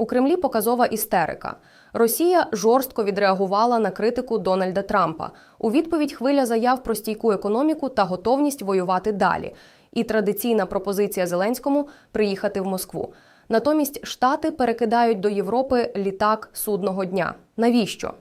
У Кремлі показова істерика. Росія жорстко відреагувала на критику Дональда Трампа. У відповідь хвиля заяв про стійку економіку та готовність воювати далі. І традиційна пропозиція Зеленському приїхати в Москву. Натомість Штати перекидають до Європи літак судного дня. Навіщо?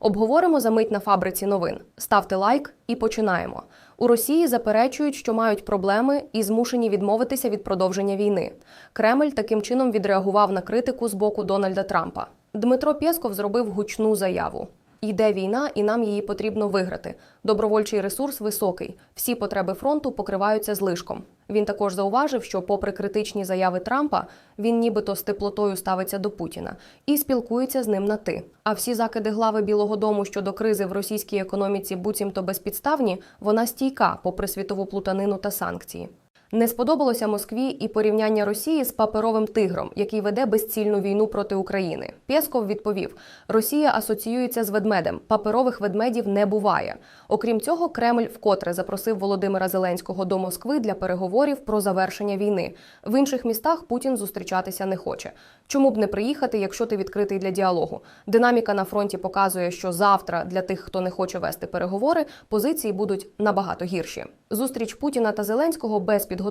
Обговоримо за мить на фабриці новин. Ставте лайк і починаємо. У Росії заперечують, що мають проблеми і змушені відмовитися від продовження війни. Кремль таким чином відреагував на критику з боку Дональда Трампа. Дмитро Пєсков зробив гучну заяву. Йде війна, і нам її потрібно виграти. Добровольчий ресурс високий. Всі потреби фронту покриваються злишком. Він також зауважив, що, попри критичні заяви Трампа, він нібито з теплотою ставиться до Путіна і спілкується з ним на ти. А всі закиди глави Білого Дому щодо кризи в російській економіці буцімто безпідставні, вона стійка, попри світову плутанину та санкції. Не сподобалося Москві і порівняння Росії з паперовим тигром, який веде безцільну війну проти України. Пєсков відповів: Росія асоціюється з ведмедем. Паперових ведмедів не буває. Окрім цього, Кремль вкотре запросив Володимира Зеленського до Москви для переговорів про завершення війни. В інших містах Путін зустрічатися не хоче. Чому б не приїхати, якщо ти відкритий для діалогу? Динаміка на фронті показує, що завтра для тих, хто не хоче вести переговори, позиції будуть набагато гірші. Зустріч Путіна та Зеленського без підготовки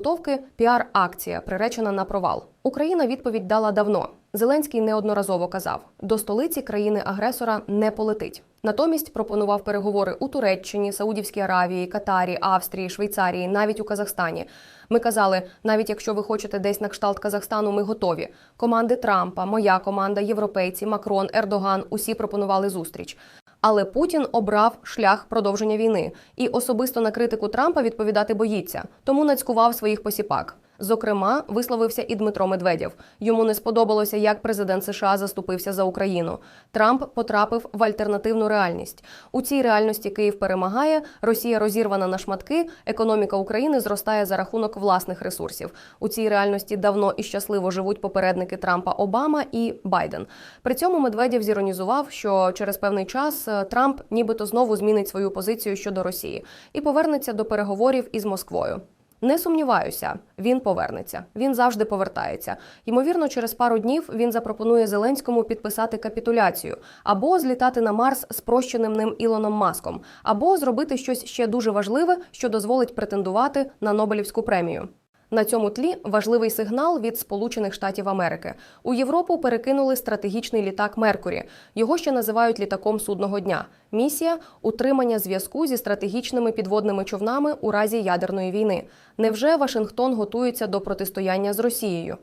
піар-акція, приречена на провал. Україна відповідь дала давно. Зеленський неодноразово казав: до столиці країни-агресора не полетить. Натомість пропонував переговори у Туреччині, Саудівській Аравії, Катарі, Австрії, Швейцарії, навіть у Казахстані. Ми казали, навіть якщо ви хочете десь на кшталт Казахстану, ми готові. Команди Трампа, моя команда, європейці, Макрон, Ердоган усі пропонували зустріч. Але Путін обрав шлях продовження війни і особисто на критику Трампа відповідати боїться, тому нацькував своїх посіпак. Зокрема, висловився і Дмитро Медведєв. Йому не сподобалося, як президент США заступився за Україну. Трамп потрапив в альтернативну реальність. У цій реальності Київ перемагає, Росія розірвана на шматки, економіка України зростає за рахунок власних ресурсів. У цій реальності давно і щасливо живуть попередники Трампа Обама і Байден. При цьому Медведєв зіронізував, що через певний час е, Трамп нібито знову змінить свою позицію щодо Росії і повернеться до переговорів із Москвою. Не сумніваюся, він повернеться. Він завжди повертається. Ймовірно, через пару днів він запропонує Зеленському підписати капітуляцію або злітати на Марс спрощеним ним Ілоном Маском, або зробити щось ще дуже важливе, що дозволить претендувати на Нобелівську премію. На цьому тлі важливий сигнал від Сполучених Штатів Америки. У Європу перекинули стратегічний літак Меркурі. Його ще називають літаком судного дня. Місія утримання зв'язку зі стратегічними підводними човнами у разі ядерної війни. Невже Вашингтон готується до протистояння з Росією?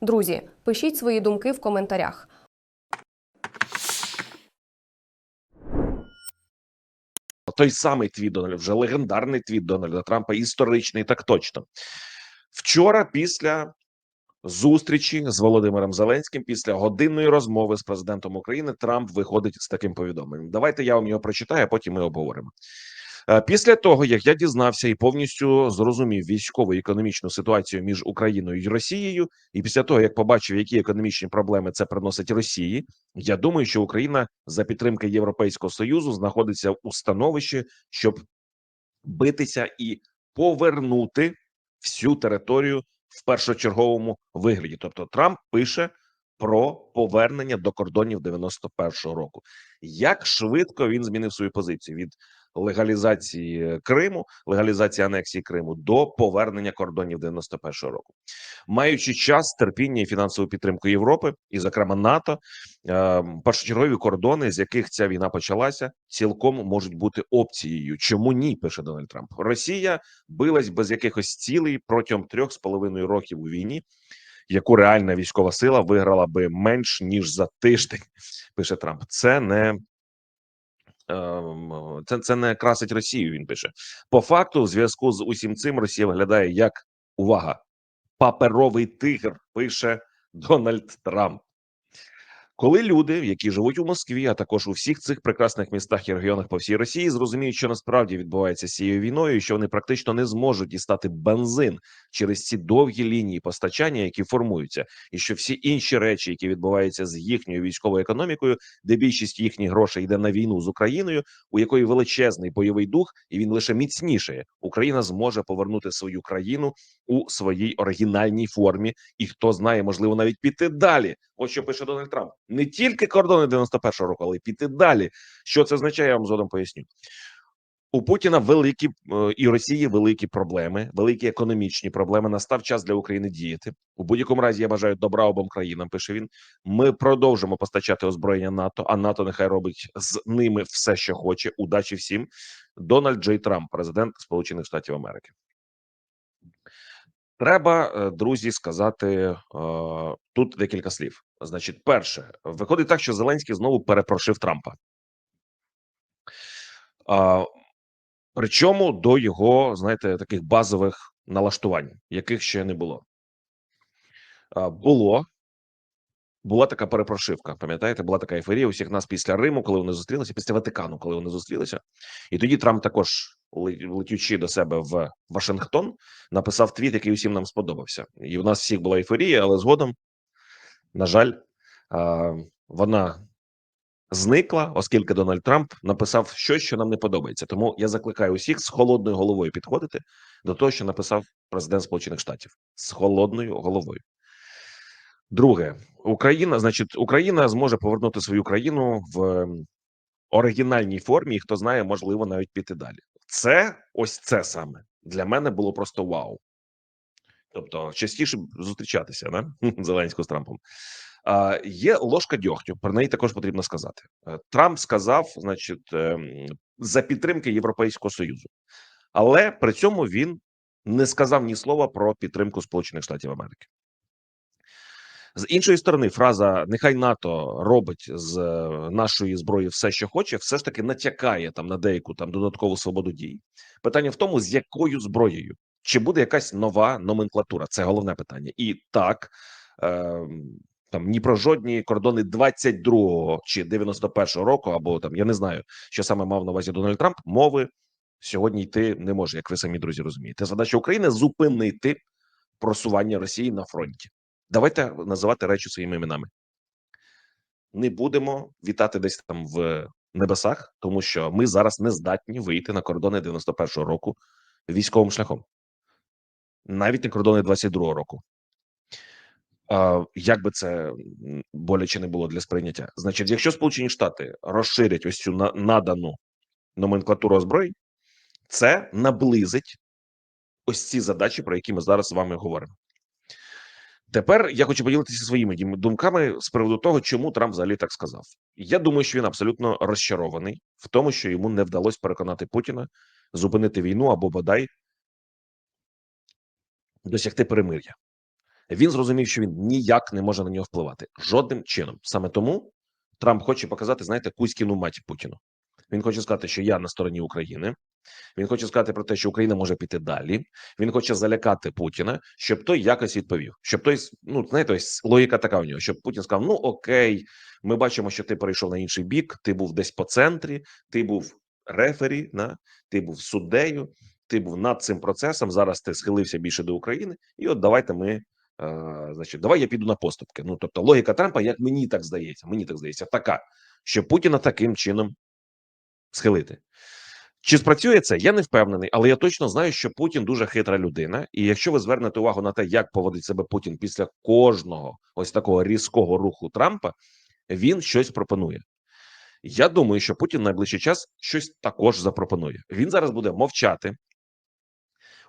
Друзі, пишіть свої думки в коментарях. той самий твіт Дональда, вже легендарний твіт Дональда Трампа, історичний, так точно. Вчора, після зустрічі з Володимиром Зеленським, після годинної розмови з президентом України, Трамп виходить з таким повідомленням. Давайте я вам його прочитаю, а потім ми обговоримо. Е, Після того, як я дізнався і повністю зрозумів військову і економічну ситуацію між Україною і Росією, і після того як побачив, які економічні проблеми це приносить Росії, я думаю, що Україна за підтримки Європейського союзу знаходиться у становищі, щоб битися і повернути всю територію в першочерговому вигляді. Тобто, Трамп пише про повернення до кордонів 91-го року. Як швидко він змінив свою позицію від легалізації Криму, легалізації анексії Криму до повернення кордонів 91-го року, маючи час, терпіння і фінансову підтримку Європи, і, зокрема, НАТО, е, першочергові кордони, з яких ця війна почалася, цілком можуть бути опцією. Чому ні? пише Дональд Трамп. Росія билась без якихось цілей протягом трьох з половиною років у війні. Яку реальна військова сила виграла би менш ніж за тиждень, пише Трамп. Це не це, це не красить Росію. Він пише по факту, в зв'язку з усім цим Росія виглядає як увага, паперовий тигр. Пише Дональд Трамп. Коли люди, які живуть у Москві, а також у всіх цих прекрасних містах і регіонах по всій Росії, зрозуміють, що насправді відбувається з цією війною, і що вони практично не зможуть дістати бензин через ці довгі лінії постачання, які формуються, і що всі інші речі, які відбуваються з їхньою військовою економікою, де більшість їхніх грошей йде на війну з Україною, у якої величезний бойовий дух, і він лише міцнішає. Україна зможе повернути свою країну у своїй оригінальній формі, і хто знає, можливо, навіть піти далі. Ось що пише Дональд Трамп: не тільки кордони 91-го року, але й піти далі. Що це означає? Я вам згодом поясню. У Путіна великі е, і Росії великі проблеми, великі економічні проблеми. Настав час для України діяти. У будь-якому разі я бажаю добра обом країнам. Пише він. Ми продовжимо постачати озброєння НАТО. А НАТО нехай робить з ними все, що хоче. Удачі всім. Дональд Джей Трамп, президент Сполучених Штатів Америки. Треба, е, друзі, сказати е, тут декілька слів. Значить, перше, виходить так, що Зеленський знову перепрошив Трампа. Причому до його, знаєте, таких базових налаштувань, яких ще не було. Було була така перепрошивка. Пам'ятаєте, була така ейфорія у всіх нас після Риму, коли вони зустрілися, після Ватикану, коли вони зустрілися, і тоді Трамп також ле- летючи до себе в Вашингтон, написав твіт, який усім нам сподобався. І у нас всіх була ейфорія, але згодом, на жаль, вона зникла, оскільки Дональд Трамп написав щось, що нам не подобається. Тому я закликаю усіх з холодною головою підходити до того, що написав президент Сполучених Штатів з холодною головою. Друге, Україна, значить, Україна зможе повернути свою країну в ем, оригінальній формі, і хто знає, можливо, навіть піти далі. Це ось це саме для мене було просто вау. Тобто, частіше зустрічатися да? Зеленського з Трампом. А, є ложка дьогтю, про неї також потрібно сказати. Е, Трамп сказав, значить, ем, за підтримки Європейського Союзу, але при цьому він не сказав ні слова про підтримку Сполучених Штатів Америки. З іншої сторони, фраза нехай НАТО робить з е, нашої зброї все, що хоче, все ж таки натякає там на деяку там додаткову свободу дій. Питання в тому, з якою зброєю чи буде якась нова номенклатура? Це головне питання. І так е, там ні про жодні кордони 22-го чи 91-го року, або там я не знаю, що саме мав на увазі Дональд Трамп. Мови сьогодні йти не може, як ви самі друзі розумієте. Задача України зупинити просування Росії на фронті. Давайте називати речі своїми іменами. Не будемо вітати десь там в небесах, тому що ми зараз не здатні вийти на кордони 91-го року військовим шляхом, навіть на кордони 22-го року. Як би це боляче не було для сприйняття, значить, якщо Сполучені Штати розширять ось цю надану номенклатуру озброєнь, це наблизить ось ці задачі, про які ми зараз з вами говоримо. Тепер я хочу поділитися своїми думками з приводу того, чому Трамп взагалі так сказав. Я думаю, що він абсолютно розчарований в тому, що йому не вдалося переконати Путіна зупинити війну або бодай досягти перемир'я. Він зрозумів, що він ніяк не може на нього впливати жодним чином. Саме тому Трамп хоче показати, знаєте, кузькіну маті Путіну. Він хоче сказати, що я на стороні України. Він хоче сказати про те, що Україна може піти далі. Він хоче залякати Путіна, щоб той якось відповів. Щоб той, ну знаєте, ось логіка така в нього, щоб Путін сказав: Ну окей, ми бачимо, що ти перейшов на інший бік, ти був десь по центрі, ти був рефері, на ти був суддею, ти був над цим процесом. Зараз ти схилився більше до України, і от давайте ми. Е, значить, давай я піду на поступки. Ну тобто, логіка Трампа, як мені так здається, мені так здається, така, що Путіна таким чином схилити. Чи спрацює це? Я не впевнений, але я точно знаю, що Путін дуже хитра людина. І якщо ви звернете увагу на те, як поводить себе Путін після кожного ось такого різкого руху Трампа, він щось пропонує. Я думаю, що Путін найближчий час щось також запропонує. Він зараз буде мовчати.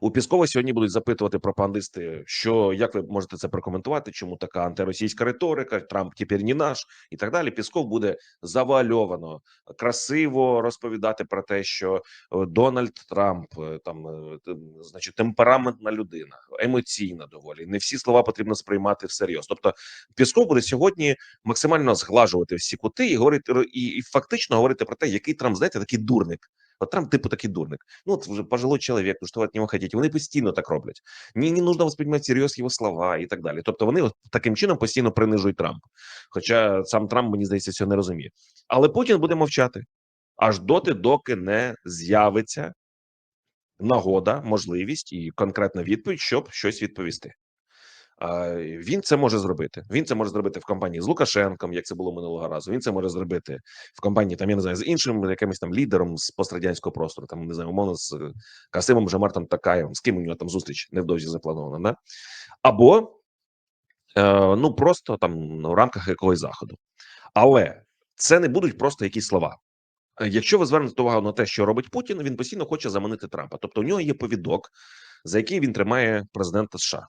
У Піскова сьогодні будуть запитувати пропагандисти, що як ви можете це прокоментувати, чому така антиросійська риторика, Трамп тепер не наш і так далі. Пісков буде завуальовано красиво розповідати про те, що е, Дональд Трамп е, там, е, значить, темпераментна людина, емоційна доволі. Не всі слова потрібно сприймати всерйоз. Тобто, Пісков буде сьогодні максимально зглажувати всі кути і говорити і, і фактично говорити про те, який Трамп знаєте, такий дурник. От Трамп, типу, такий дурник. Ну, от вже пожилой чоловік, ну що ви від нього хотіте? Вони постійно так роблять. Ні, не нужно восприймати серйоз його слова і так далі. Тобто вони от таким чином постійно принижують Трампа. Хоча сам Трамп, мені здається, цього не розуміє. Але Путін буде мовчати аж доти, доки не з'явиться нагода, можливість і конкретна відповідь, щоб щось відповісти. Він це може зробити. Він це може зробити в компанії з Лукашенком, як це було минулого разу. Він це може зробити в компанії там, я не знаю, з іншим якимось там лідером з пострадянського простору, там не знаю, умовно з Касимом Жамартом Такаєвим, з ким у нього там зустріч невдовзі запланована, да? або е, ну просто там в рамках якогось заходу. Але це не будуть просто якісь слова. Е, Якщо ви звернете увагу на те, що робить Путін, він постійно хоче заманити Трампа. Тобто, у нього є повідок, за який він тримає президента США.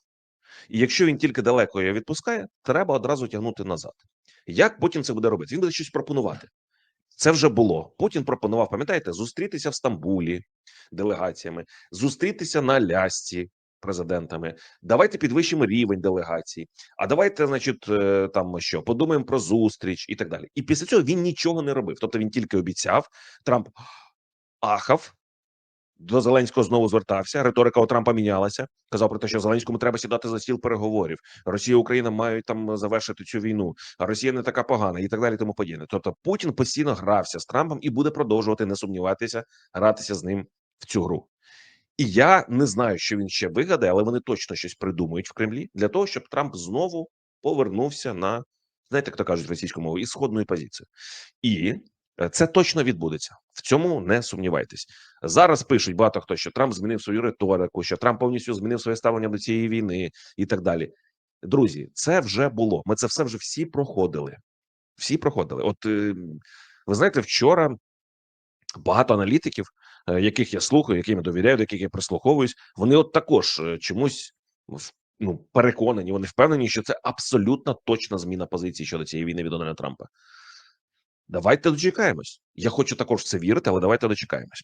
І якщо він тільки далеко його відпускає, треба одразу тягнути назад. Як Путін це буде робити? Він буде щось пропонувати. Це вже було. Путін пропонував, пам'ятаєте, зустрітися в Стамбулі делегаціями, зустрітися на Лясці президентами. Давайте підвищимо рівень делегацій. А давайте, значить, е, там що подумаємо про зустріч і так далі. І після цього він нічого не робив. Тобто він тільки обіцяв. Трамп ахав. До Зеленського знову звертався. Риторика у Трампа мінялася. Казав про те, що Зеленському треба сідати за стіл переговорів. Росія, Україна мають там завершити цю війну. А Росія не така погана, і так далі. Тому подібне. Тобто Путін постійно грався з Трампом і буде продовжувати не сумніватися, гратися з ним в цю гру. І я не знаю, що він ще вигадає, але вони точно щось придумують в Кремлі для того, щоб Трамп знову повернувся на знаєте, як то кажуть російською мовою, ісходною позицію. І це точно відбудеться. В цьому не сумнівайтесь. Зараз пишуть багато хто, що Трамп змінив свою риторику, що Трамп повністю змінив своє ставлення до цієї війни і так далі. Друзі, це вже було. Ми це все вже всі проходили. Всі проходили. От е, ви знаєте, вчора багато аналітиків, е, яких я слухаю, яким я довіряю, до яких я прислуховуюсь, вони от також е, чомусь ну переконані, вони впевнені, що це абсолютно точна зміна позиції щодо цієї війни від Дональда Трампа. Давайте дочекаємось. Я хочу також в це вірити, але давайте дочекаємось.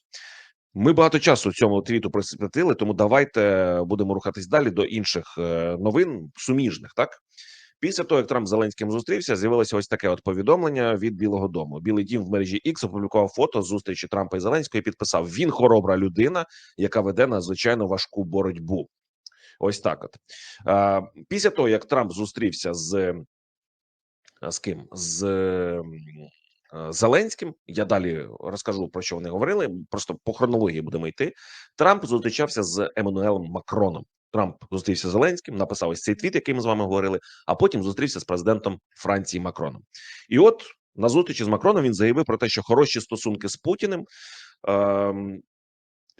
Ми багато часу цьому твіту присвятили, тому давайте будемо рухатись далі до інших е, новин суміжних. Так після того, як Трамп з Зеленським зустрівся, з'явилося ось таке от повідомлення від Білого Дому. Білий дім в мережі X опублікував фото зустрічі Трампа і Зеленського і підписав: він хоробра людина, яка веде надзвичайно важку боротьбу. Ось так. От після того, як Трамп зустрівся з, з ким з Зеленським, я далі розкажу про що вони говорили. Просто по хронології будемо йти. Трамп зустрічався з Еммануелем Макроном. Трамп зустрівся з Зеленським, написав ось цей твіт, який ми з вами говорили, а потім зустрівся з президентом Франції Макроном. І от на зустрічі з Макроном він заявив про те, що хороші стосунки з Путіним ем,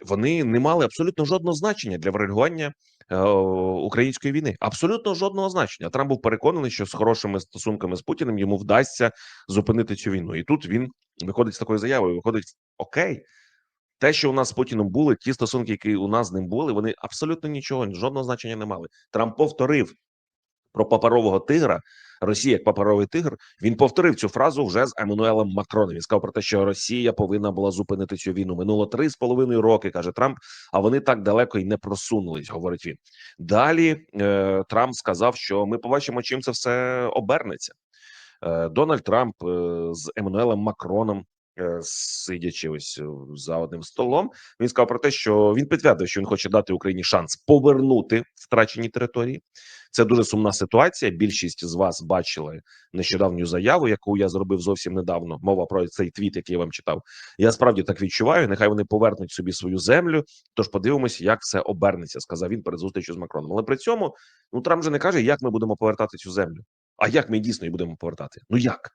вони не мали абсолютно жодного значення для врегулювання е, української війни. Абсолютно жодного значення. Трамп був переконаний, що з хорошими стосунками з Путіним йому вдасться зупинити цю війну. І тут він виходить з такою заявою. Виходить, окей, те, що у нас з Путіним були, ті стосунки, які у нас з ним були, вони абсолютно нічого, жодного значення не мали. Трамп повторив про паперового тигра. Росія як паперовий тигр. Він повторив цю фразу вже з Еммануелем Макроном. Він сказав про те, що Росія повинна була зупинити цю війну. Минуло три з половиною роки, каже Трамп. А вони так далеко й не просунулись, говорить він. Далі е, Трамп сказав, що ми побачимо, чим це все обернеться. Е, Дональд Трамп е, з Еммануелем Макроном. Е, Сидячи ось е, за одним столом, він сказав про те, що він підтвердив, що він хоче дати Україні шанс повернути втрачені території. Це дуже сумна ситуація. Більшість з вас бачили нещодавню заяву, яку я зробив зовсім недавно. Мова про цей твіт, який я вам читав. Я справді так відчуваю. Нехай вони повернуть собі свою землю. Тож подивимось, як все обернеться. Сказав він перед зустрічю з Макроном. Але при цьому ну Трамп же не каже, як ми будемо повертати цю землю. А як ми дійсно її будемо повертати? Ну як?